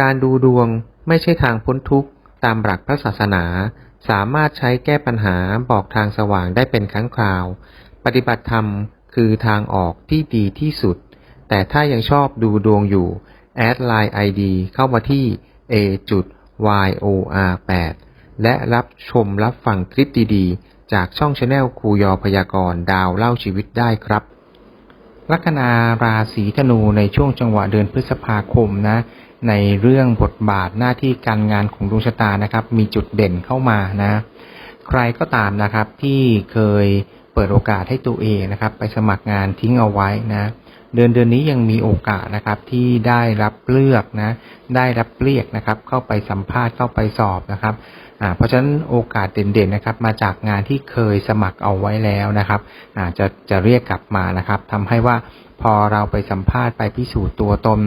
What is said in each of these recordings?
การดูดวงไม่ใช่ทางพ้นทุกข์ตามหลักพระศาสนา สามารถใช้แก้ปัญหาบอกทางสว่างได้เป็นครั้งคราว ปฏิบัติธรรมคือทางออกที่ดีที่สุด แต่ถ้ายังชอบดูดวงอยู่ แอดไลน์ ID เข้ามาที่ a yor 8 และรับชมรับฟังคลิปดีๆ จากช่องชาแนลครูยอพยากรณ์ดาวเล่าชีวิตได้ครับลัคนาราศีธนูในช่วงจังหวะเดือนพฤษภาคมนะ ในเรื่องบทบาทหน้าที่การงานของดวงชะตานะครับ มีจุดเด่นเข้ามานะ ใครก็ตามนะครับที่เคยเปิดโอกาสให้ตัวเองนะครับ ไปสมัครงานทิ้งเอาไว้นะเดือนเดือนนี้ยังมีโอกาสนะครับที่ได้รับเลือกนะ ได้รับเรียกนะครับ เข้าไปสัมภาษณ์เข้าไปสอบนะครับอ่าเพราะฉะนั้นโอกาสเด่นๆนะครับ มาจากงานที่เคยสมัครเอาไว้แล้วนะครับอ่าจะจะเรียกกลับมานะครับทำให้ว่าพอเราไปสัมภาษณ์ไปพิสูจน์ตัวตน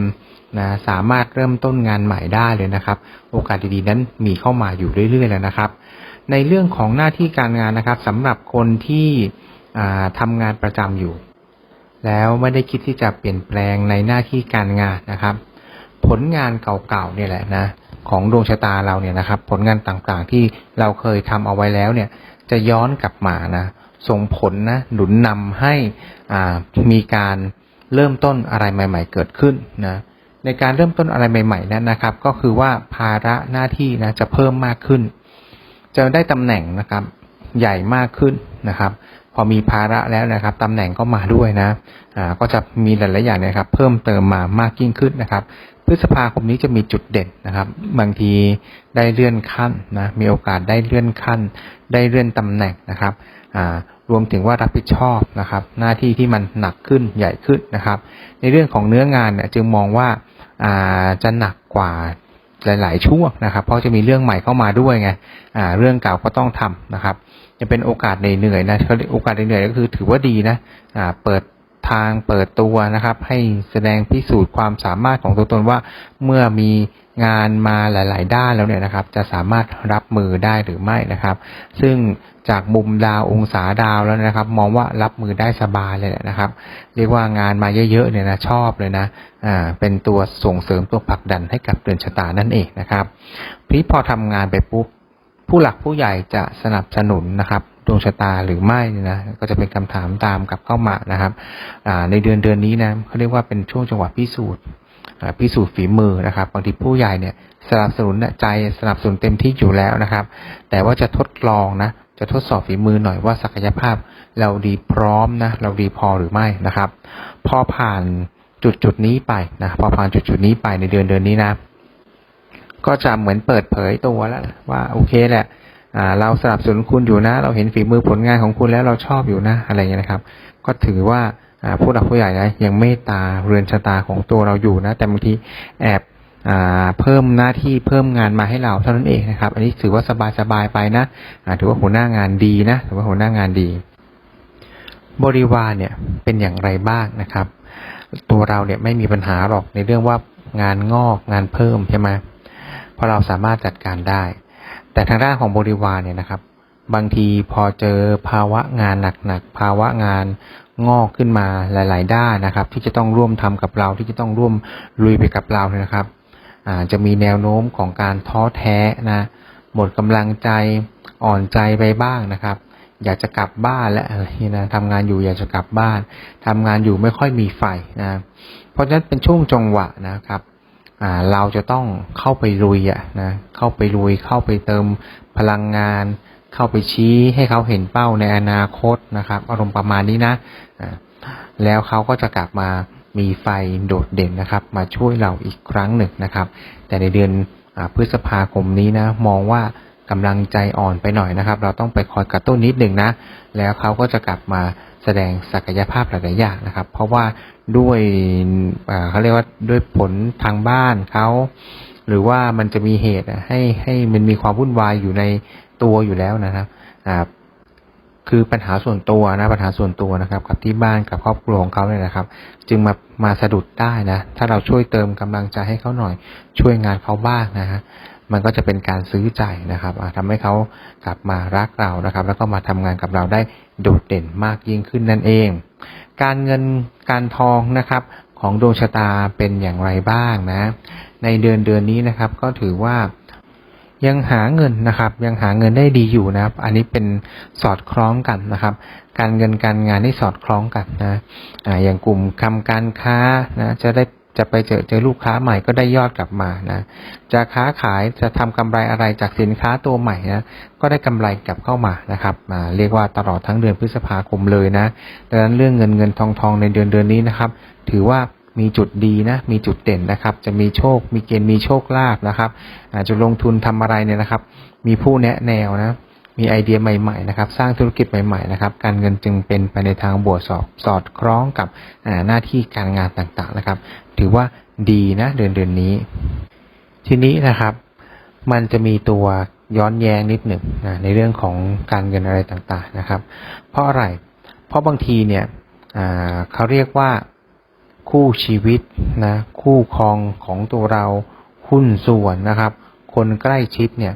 นะสามารถเริ่มต้นงานใหม่ได้เลยนะครับ โอกาสดีๆนั้นมีเข้ามาอยู่เรื่อยๆแล้วนะครับ ในเรื่องของหน้าที่การงานนะครับสำหรับคนที่อ่าทำงานประจำอยู่ แล้วไม่ได้คิดที่จะเปลี่ยนแปลงในหน้าที่การงานนะครับ ผลงานเก่าๆเนี่ยแหละนะของดวงชะตาเราเนี่ยนะครับ ผลงานต่างๆที่เราเคยทำเอาไว้แล้วเนี่ย จะย้อนกลับมานะส่งผลนะหนุนนำให้มีการเริ่มต้นอะไรใหม่ ๆ เกิดขึ้นนะ ในการเริ่มต้นอะไรใหม่ ๆ นั้นนะครับ ก็คือว่าภาระหน้าที่นะจะเพิ่มมากขึ้น จะได้ตำแหน่งนะครับใหญ่มากขึ้นนะครับ พอมีภาระแล้วนะครับตำแหน่งก็มาด้วยนะอ่าก็จะมีหลายๆอย่างนะครับ เพิ่มเติมมามากยิ่งขึ้นนะครับ พฤษภาคมนี้จะมีจุดเด่นนะครับ บางทีได้เลื่อนขั้นนะมีโอกาสได้เลื่อนขั้น ได้เลื่อนตำแหน่งนะครับอ่ารวมถึงว่ารับผิดชอบนะครับ หน้าที่ที่มันหนักขึ้นใหญ่ขึ้นนะครับ ในเรื่องของเนื้องานเนี่ยจึงมองว่า จะหนักกว่าหลาย ๆ ช่วงนะครับ เพราะจะมีเรื่องใหม่เข้ามาด้วยไงเรื่องเก่าก็ต้องทำนะครับจะเป็นโอกาสเหนื่อยๆนะโอกาสเหนื่อยก็คือถือว่าดีนะเปิด ทางเปิดตัวนะครับ ให้แสดงพิสูจน์ความสามารถของตัวตนว่า เมื่อมีงานมาหลาย ๆ ด้านแล้วเนี่ยนะครับ จะสามารถรับมือได้หรือไม่นะครับ ซึ่งจากมุมดาวองศาดาวแล้วนะครับ มองว่ารับมือได้สบายเลยแหละนะครับ เรียกว่างานมาเยอะๆเนี่ยนะชอบเลยนะอ่าเป็นตัวส่งเสริมตัวผลักดันให้กับเดือนชะตานั่นเองนะครับพี่พอทำงานไปปุ๊บ ผู้หลักผู้ใหญ่จะสนับสนุนนะครับดวงชะตาหรือไม่เนี่ยนะก็จะเป็นคำถามตามกับเข้ามานะครับในเดือนเดือนนี้นะเขาเรียกว่าเป็นช่วงจังหวะพิสูจน์พิสูจน์ฝีมือนะครับบางทีผู้ใหญ่เนี่ยสนับสนุนใจสนับสนุนเต็มที่อยู่แล้วนะครับ แต่ว่าจะทดลองนะจะทดสอบฝีมือหน่อยว่าศักยภาพเราดีพร้อมนะเราดีพอหรือไม่นะครับ พอผ่านจุดจุดนี้ไปนะพอผ่านจุดจุดนี้ไปในเดือนเดือนนี้นะ ก็จะเหมือนเปิดเผยตัวแล้วว่าโอเคแหละเราสนับสนุนคุณอยู่นะ เราเห็นฝีมือผลงานของคุณแล้วเราชอบอยู่นะอะไรเงี้ยนะครับ ก็ถือว่าผู้หลักผู้ใหญ่นะยังเมตตาเรือนชะตาของตัวเราอยู่นะ แต่บางทีแอบอเพิ่มหน้าที่เพิ่มงานมาให้เราเท่านั้นเองนะครับ อันนี้ถือว่าสบายๆไปนะถือว่าหัวหน้างานดีนะถือว่าหัวหน้างานดี บริวารเนี่ยเป็นอย่างไรบ้างนะครับ ตัวเราเนี่ยไม่มีปัญหาหรอกในเรื่องว่างานงอกงานเพิ่มใช่ไหม เพราะเราสามารถจัดการได้ แต่ทางด้านของบริวารเนี่ยนะครับ บางทีพอเจอภาวะงานหนักๆภาวะงานงอกขึ้นมาหลาย ๆ ด้านนะครับ ที่จะต้องร่วมทำกับเราที่จะต้องร่วมลุยไปกับเราเนี่ยนะครับจะมีแนวโน้มของการท้อแท้นะหมดกำลังใจอ่อนใจไปบ้างนะครับ อยากจะกลับบ้านและอะไรนะทำงานอยู่อยากจะกลับบ้านทำงานอยู่ไม่ค่อยมีไฟนะเพราะฉะนั้นเป็นช่วงจังหวะนะครับ เราจะต้องเข้าไปลุยอะนะเข้าไปลุยเข้าไปเติมพลังงาน เข้าไปชี้ให้เขาเห็นเป้าในอนาคตนะครับ อารมณ์ประมาณนี้นะแล้วเขาก็จะกลับมามีไฟโดดเด่นนะครับ มาช่วยเราอีกครั้งหนึ่งนะครับ แต่ในเดือนอพฤษภาคมนี้นะมองว่ากำลังใจอ่อนไปหน่อยนะครับ เราต้องไปคอยกระตุ้นนิดหนึ่งนะ แล้วเขาก็จะกลับมา แสดงศักยภาพหลายๆอย่างนะครับ เพราะว่าด้วยเขาเรียกว่าด้วยผลทางบ้านเขาหรือว่ามันจะมีเหตุให้ให้มันมีความวุ่นวายอยู่ในตัวอยู่แล้วนะครับคือปัญหาส่วนตัวนะปัญหาส่วนตัวนะครับ กับที่บ้านกับครอบครัวของเขาเนี่ยนะครับ จึงมามาสะดุดได้นะ ถ้าเราช่วยเติมกำลังใจให้เขาหน่อย ช่วยงานเขาบ้างนะฮะ มันก็จะเป็นการซื้อใจนะครับอ่าทำให้เขากลับมารักเรานะครับ แล้วก็มาทำงานกับเราได้โดดเด่นมากยิ่งขึ้นนั่นเอง การเงินการทองนะครับของดวงชะตาเป็นอย่างไรบ้างนะ ในเดือนเดือนนี้นะครับ ก็ถือว่ายังหาเงินนะครับ ยังหาเงินได้ดีอยู่นะครับ อันนี้เป็นสอดคล้องกันนะครับ การเงินการงานที่สอดคล้องกันนะอ่าอย่างกลุ่มทำการค้านะจะได้ จะไปเจอเจอลูกค้าใหม่ก็ได้ยอดกลับมานะ จะค้าขายจะทำกำไรอะไรจากสินค้าตัวใหม่นะก็ได้กำไรกลับเข้ามานะครับมาเรียกว่าตลอดทั้งเดือนพฤษภาคมเลยนะดังนั้นเรื่องเงินเงินทองทองในเดือนเดือนนี้นะครับ ถือว่ามีจุดดีนะ มีจุดเด่นนะครับ จะมีโชค มีเกณฑ์มีโชคลาภนะครับอาจจะลงทุนทำอะไรเนี่ยนะครับ มีผู้แนะแนวนะมีไอเดียใหม่ๆนะครับ สร้างธุรกิจใหม่ๆนะครับ การเงินจึงเป็นไปในทางบวกสอดสอดคล้องกับหน้าที่การงานต่างๆนะครับ ถือว่าดีนะเดือนเดือนนี้ ทีนี้นะครับ มันจะมีตัวย้อนแย้งนิดหนึ่งนะในเรื่องของการเงินอะไรต่างๆนะครับ เพราะอะไร เพราะบางทีเนี่ยเขาเรียกว่าคู่ชีวิตนะคู่ครองของตัวเราหุ้นส่วนนะครับ คนใกล้ชิดเนี่ย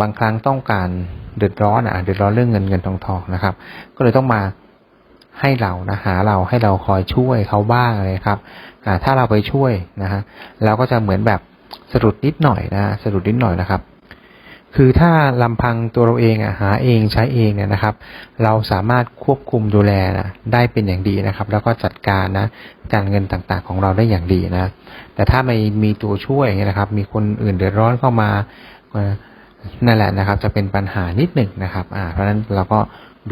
บางครั้งต้องการเดือดร้อนอะเดือดร้อนเรื่องเงินเงินทองทองนะครับ ก็เลยต้องมา ให้เรานะหาเราให้เราคอยช่วยเขาบ้างเลยครับถ้าเราไปช่วยนะฮะเราก็จะเหมือนแบบสะดุดนิดหน่อยนะสะดุดนิดหน่อยนะครับ คือถ้าลำพังตัวเราเองอหาเองใช้เองเนี่ยนะครับ เราสามารถควบคุมดูแลนะได้เป็นอย่างดีนะครับ แล้วก็จัดการนะการเงินต่างๆ ของเราได้อย่างดีนะ แต่ถ้าไม่มีตัวช่วยนะครับ มีคนอื่นเดือดร้อนเข้ามานั่นแหละนะครับ จะเป็นปัญหานิดหนึ่งนะครับ อ่า เพราะฉะนั้นเราก็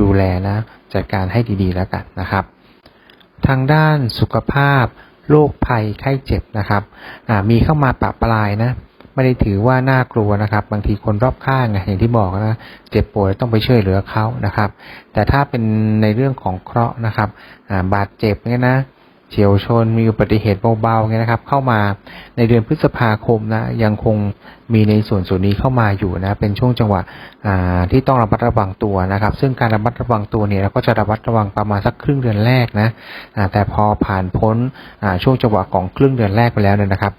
ดูแลนะจัดการให้ดีๆแล้วกันนะครับ ทางด้านสุขภาพโรคภัยไข้เจ็บนะครับมีเข้ามาปะปลายนะไม่ได้ถือว่าน่ากลัวนะครับ บางทีคนรอบข้างไงอย่างที่บอกนะเจ็บป่วยต้องไปช่วยเหลือเขานะครับ แต่ถ้าเป็นในเรื่องของเคราะห์นะครับบาดเจ็บเนี่ยนะ เฉียวชนมีอุบัติเหตุเบาๆเงี้ยนะครับ เข้ามาในเดือนพฤษภาคมนะยังคงมีในส่วนส่วนนี้เข้ามาอยู่นะเป็นช่วงจังหวะที่ต้องระมัดระวังตัวนะครับ ซึ่งการระมัดระวังตัวเนี่ยเราก็จะระมัดระวังประมาณสักครึ่งเดือนแรกนะแต่พอผ่านพ้นช่วงจังหวะของครึ่งเดือนแรกไปแล้วเนี่ยนะครับ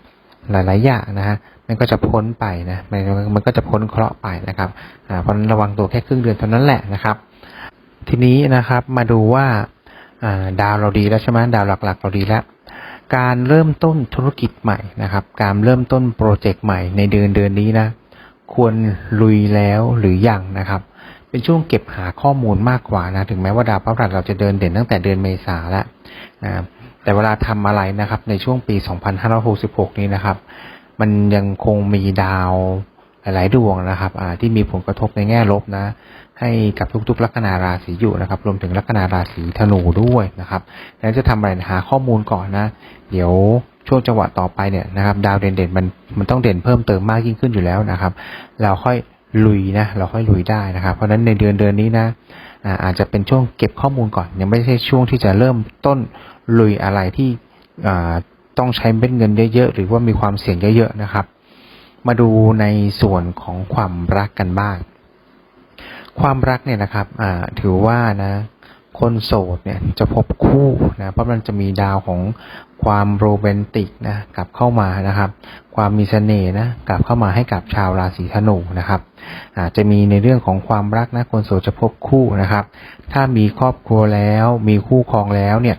หลายๆอย่างนะฮะมันก็จะพ้นไปนะมันมันก็จะพ้นเคราะห์ไปนะครับเพราะนั้นระวังตัวแค่ครึ่งเดือนเท่านั้นแหละนะครับ ทีนี้นะครับมาดูว่า ดาวเราดีแล้วใช่ไหมดาวหลักๆ เราดีแล้ว การเริ่มต้นธุรกิจใหม่นะครับ การเริ่มต้นโปรเจกต์ใหม่ในเดือนเดือนนี้นะ ควรลุยแล้วหรือยังนะครับ เป็นช่วงเก็บหาข้อมูลมากกว่านะ ถึงแม้ว่าดาวพฤหัสเราจะเดินเด่นตั้งแต่เดือนเมษาแล้วนะแต่เวลาทำอะไรนะครับ ในช่วงปี 2566 นี้นะครับ มันยังคงมีดาวหลายๆดวงนะครับที่มีผลกระทบในแง่ลบนะ ให้กับทุกๆ ลัคนาราศีอยู่นะครับ รวมถึงลัคนาราศีธนูด้วยนะครับแล้วจะทำอะไรหาข้อมูลก่อนนะ เดี๋ยวช่วงจังหวะต่อไปเนี่ยนะครับ ดาวเด่นๆมันมันต้องเด่นเพิ่มเติมมากยิ่งขึ้นอยู่แล้วนะครับ เราค่อยลุยนะ เราค่อยลุยได้นะครับ เพราะฉะนั้นในเดือนเดือนนี้นะอาจจะเป็นช่วงเก็บข้อมูลก่อน ยังไม่ใช่ช่วงที่จะเริ่มต้นลุยอะไรที่ต้องใช้เม็ดเงินเยอะๆ หรือว่ามีความเสี่ยงเยอะๆนะครับ มาดูในส่วนของความรักกันบ้าง ความรักเนี่ยนะครับอ่าถือว่านะคนโสดเนี่ยจะพบคู่นะเพราะมันจะมีดาวของความโรแมนติกนะกลับเข้ามานะครับ ความมีเสน่ห์นะกลับเข้ามาให้กับชาวราศีธนูนะครับอาจจะมีในเรื่องของความรักนะคนโสดจะพบคู่นะครับ ถ้ามีครอบครัวแล้วมีคู่ครองแล้วเนี่ย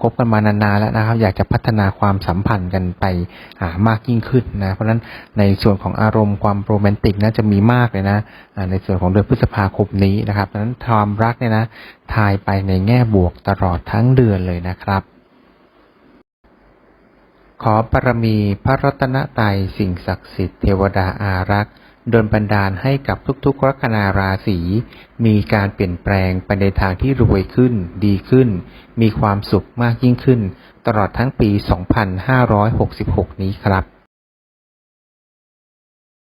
คบกันมานานๆแล้วนะครับ อยากจะพัฒนาความสัมพันธ์กันไปามากยิ่งขึ้นนะ เพราะฉะนั้นในส่วนของอารมณ์ความโรแมนติกนะจะมีมากเลยนะในส่วนของเดือนพฤษภาคมนี้นะครับเพราะฉะนั้นความรักเนี่ยนะทายไปในแง่บวกตลอดทั้งเดือนเลยนะครับขอบารมีพระรัตนตรัยสิ่งศักดิ์สิทธิ์เทวดาอารักษ์ ดลบันดาลให้กับทุกๆลัคนาราศีมีการเปลี่ยนแปลงไปในทางที่รวยขึ้น ดีขึ้น มีความสุขมากยิ่งขึ้น ตลอดทั้งปี 2566 นี้ครับ